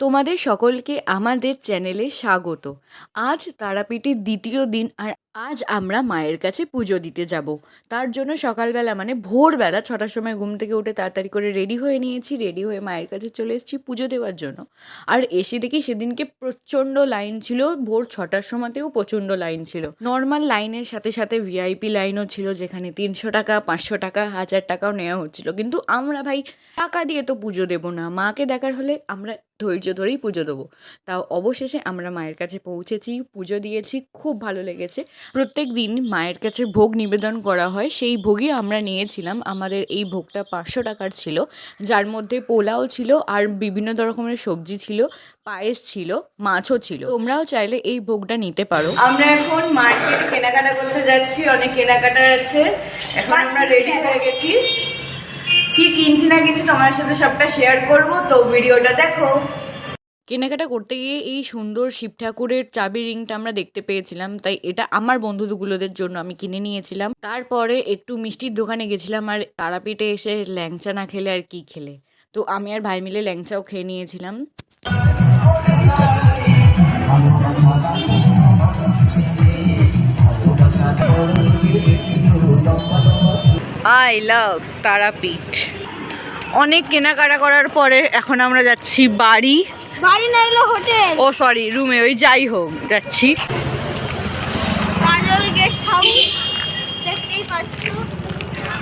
তোমাদের সকলকে আমাদের চ্যানেলে স্বাগত। আজ তারাপীঠের দ্বিতীয় দিন আর আজ আমরা মায়ের কাছে পুজো দিতে যাব। তার জন্য সকালবেলা মানে ভোরবেলা ছটার সময় ঘুম থেকে উঠে তাড়াতাড়ি করে রেডি হয়ে নিয়েছি, রেডি হয়ে মায়ের কাছে চলে এসেছি পুজো দেওয়ার জন্য। আর এসে দেখি সেদিনকে প্রচণ্ড লাইন ছিল, ভোর ছটার সময়তেও প্রচণ্ড লাইন ছিল। নর্মাল লাইনের সাথে সাথে ভিআইপি লাইনও ছিল, যেখানে তিনশো টাকা, পাঁচশো টাকা, হাজার টাকাও নেওয়া হচ্ছিল। কিন্তু আমরা ভাই টাকা দিয়ে তো পুজো দেবো না, মাকে দেখার হলে আমরা ধৈর্য ধরেই পুজো দেবো। তাও অবশেষে আমরা মায়ের কাছে পৌঁছেছি, পুজো দিয়েছি, খুব ভালো লেগেছে। প্রত্যেক দিন মায়ের কাছে ভোগ নিবেদন করা হয়। সেই ভোগই আমরা নিয়েছিলাম। আমাদের এই ভোগটা পাঁচশো টাকার ছিল। যার মধ্যে পোলাও ছিল আর বিভিন্ন রকমের সবজি ছিল পায়েস ছিল মাছও ছিল। তোমরাও চাইলে এই ভোগটা নিতে পারো। আমরা এখন মার্কেটে কেনাকাটা করতে যাচ্ছি। অনেক কেনাকাটা আছে। এখন আমরা রেডি হয়ে গেছি। কি কিনছি না কিনছি তোমার সাথে সবটা শেয়ার করব। তো ভিডিওটা দেখো। কেনাকাটা করতে গিয়ে এই সুন্দর শিব ঠাকুরের চাবি রিংটা আমরা দেখতে পেয়েছিলাম, তাই এটা আমার বন্ধুগুলোদের জন্য আমি কিনে নিয়েছিলাম। তারপরে একটু মিষ্টির দোকানে গেছিলাম আর তারাপীঠে এসে ল্যাংচা না খেলে আর কি খেলে। তো আমি আর ভাই মিলে ল্যাংচাও খেয়ে নিয়েছিলাম। আই লাভ তারাপীঠ অনেক কেনাকাটা করার পরে এখন আমরা যাচ্ছি বাড়ি। বাড়ি না এলো হোটেল। ও সরি রুমে ওই যাই হোক যাচ্ছি।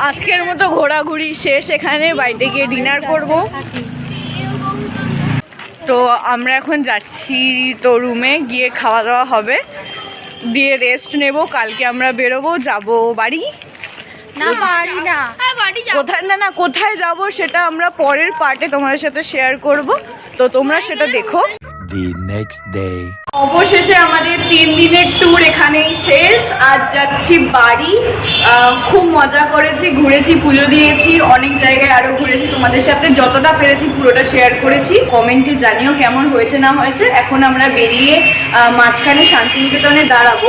আজকের মতো ঘোরাঘুরি শেষ এখানে বাড়িতে গিয়ে ডিনার করব। তো আমরা এখন যাচ্ছি তো রুমে গিয়ে খাওয়া দাওয়া হবে। দিয়ে রেস্ট নেব কালকে আমরা বেরোবো যাব বাড়ি। না বাড়ি না। হ্যাঁ যাব। কোথায় না না কোথায় যাব সেটা আমরা পরের পার্টে তোমাদের সাথে শেয়ার করব। তো তোমরা সেটা দেখো। The next day. অবশেষে আমাদের তিন দিনের ট্যুর এখানেই শেষ। আজ যাচ্ছি বাড়ি। খুব মজা করেছি, ঘুরেছি, পুজো দিয়েছি, অনেক জায়গায় আরও ঘুরেছি। তোমাদের সাথে যতটা পেরেছি পুরোটা শেয়ার করেছি। কমেন্টে জানিও কেমন হয়েছে, না হয়েছে। এখন আমরা বেরিয়ে মাঝখানে শান্তিনিকেতনে দাঁড়াবো,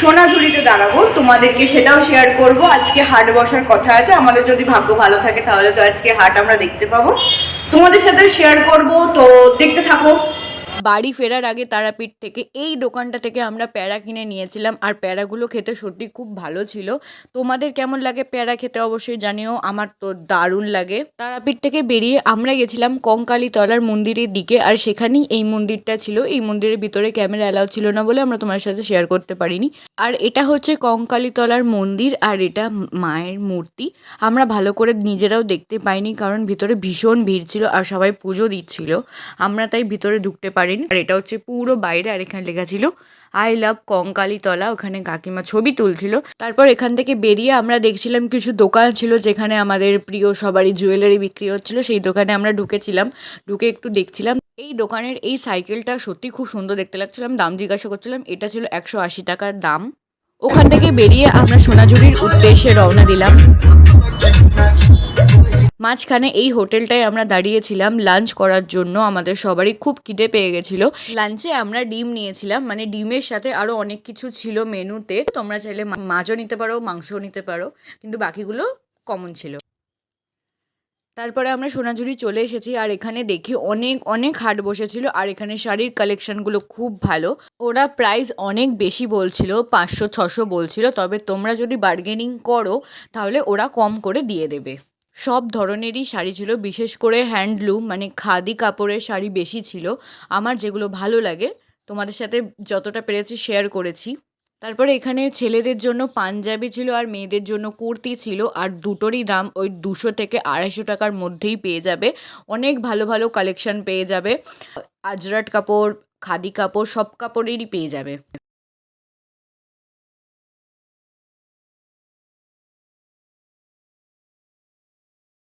সোনাঝুরিতে দাঁড়াবো। তোমাদেরকে সেটাও শেয়ার করব। আজকে হাট বসার কথা আছে। আমাদের যদি ভাগ্য ভালো থাকে, তাহলে তো আজকে হাট আমরা দেখতে পাবো। তোমাদের সাথে শেয়ার করব। তো দেখতে থাকো। বাড়ি ফেরার আগে তারাপীঠ থেকে এই দোকানটা থেকে আমরা প্যারা কিনে নিয়েছিলাম। আর প্যারাগুলো খেতে সত্যি খুব ভালো ছিল। তোমাদের কেমন লাগে প্যারা খেতে অবশ্যই জানিও। আমার তো দারুণ লাগে। তারাপীঠ থেকে বেরিয়ে আমরা গেছিলাম কঙ্কালী তলার মন্দিরের দিকে। আর সেখানেই এই মন্দিরটা ছিল। এই মন্দিরের ভিতরে ক্যামেরা অ্যালাউ ছিল না বলে আমরা তোমার সাথে শেয়ার করতে পারিনি। আর এটা হচ্ছে কঙ্কালী তলার মন্দির। আর এটা মায়ের মূর্তি। আমরা ভালো করে নিজেরাও দেখতে পাইনি, কারণ ভিতরে ভীষণ ভিড় ছিল আর সবাই পুজো দিচ্ছিল। আমরা তাই ভিতরে ঢুকতে পারিনি। আর এটা হচ্ছে পুরো বাইরে, আর এখানে লেখা ছিল আই লাভ কঙ্কালী তলা ওখানে কাকিমা ছবি তুলছিল। তারপর এখান থেকে বেরিয়ে আমরা দেখছিলাম কিছু দোকান ছিল যেখানে আমাদের প্রিয় সবারই জুয়েলারি বিক্রি হচ্ছিল, সেই দোকানে আমরা ঢুকেছিলাম। ঢুকে একটু দেখছিলাম, এই দোকানের এই সাইকেলটা সত্যি খুব সুন্দর দেখতে লাগছিলাম দাম জিজ্ঞাসা করছিলাম, এটা ছিল একশো আশি টাকার দাম? ওখান থেকে বেরিয়ে আমরা সোনাঝুরির উদ্দেশ্যে রওনা দিলাম। মাঝখানে এই হোটেলটায় আমরা দাঁড়িয়েছিলাম লাঞ্চ করার জন্য, আমাদের সবারই খুব খিদে পেয়ে গেছিল। লাঞ্চে আমরা ডিম নিয়েছিলাম মানে ডিমের সাথে আরও অনেক কিছু ছিল মেনুতে। তোমরা চাইলে মাছও নিতে পারো, মাংসও নিতে পারো, কিন্তু বাকিগুলো কমন ছিল। তারপরে আমরা সোনাঝুরি চলে এসেছি, আর এখানে দেখি অনেক অনেক হাট বসেছিল, আর এখানে শাড়ির কালেকশনগুলো খুব ভালো। ওরা প্রাইস অনেক বেশি বলছিল, পাঁচশো, ছশো বলছিল, তবে তোমরা যদি বার্গেনিং করো, তাহলে ওরা কম করে দিয়ে দেবে। সব ধরনেরই শাড়ি ছিল, বিশেষ করে হ্যান্ডলুম মানে খাদি কাপড়ের শাড়ি বেশি ছিল। আমার যেগুলো ভালো লাগে, তোমাদের সাথে যতটা পেরেছি শেয়ার করেছি। তারপরে এখানে ছেলেদের জন্য পাঞ্জাবি ছিল আর মেয়েদের জন্য কুর্তি ছিল আর দুটোরই দাম ওই দুশো থেকে আড়াইশো টাকার মধ্যেই পেয়ে যাবে। অনেক ভালো ভালো কালেকশন পেয়ে যাবে। আজরাট কাপড়, খাদি কাপড়, সব কাপড়েরই পেয়ে যাবে।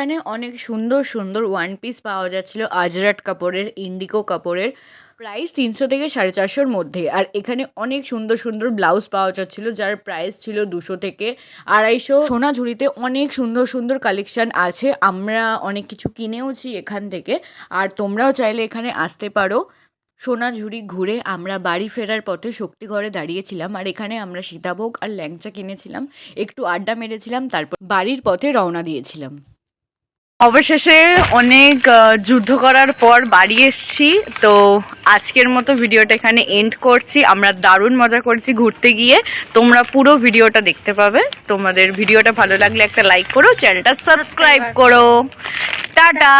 এখানে অনেক সুন্দর সুন্দর ওয়ান পিস পাওয়া যাচ্ছিল আজরাট কাপড়ের ইন্ডিকো কাপড়ের প্রাইস তিনশো থেকে সাড়ে চারশোর মধ্যে আর এখানে অনেক সুন্দর সুন্দর ব্লাউজ পাওয়া যাচ্ছিল, যার প্রাইস ছিল দুশো থেকে আড়াইশো। সোনাঝুরিতে অনেক সুন্দর সুন্দর কালেকশন আছে, আমরা অনেক কিছু কিনেওছি এখান থেকে, আর তোমরাও চাইলে এখানে আসতে পারো। সোনাঝুরি ঘুরে আমরা বাড়ি ফেরার পথে শক্তিগড়ে দাঁড়িয়েছিলাম, আর এখানে আমরা সীতাভোগ আর ল্যাংচা কিনেছিলাম, একটু আড্ডা মেরেছিলাম, তারপর বাড়ির পথে রওনা দিয়েছিলাম। অবশেষে অনেক যুদ্ধ করার পর বাড়ি এসছি। তো আজকের মতো ভিডিওটা এখানে এন্ড করছি। আমরা দারুণ মজা করছি ঘুরতে গিয়ে। তোমরা পুরো ভিডিওটা দেখতে পাবে। তোমাদের ভিডিওটা ভালো লাগলে একটা লাইক করো চ্যানেলটা সাবস্ক্রাইব করো। টাটা!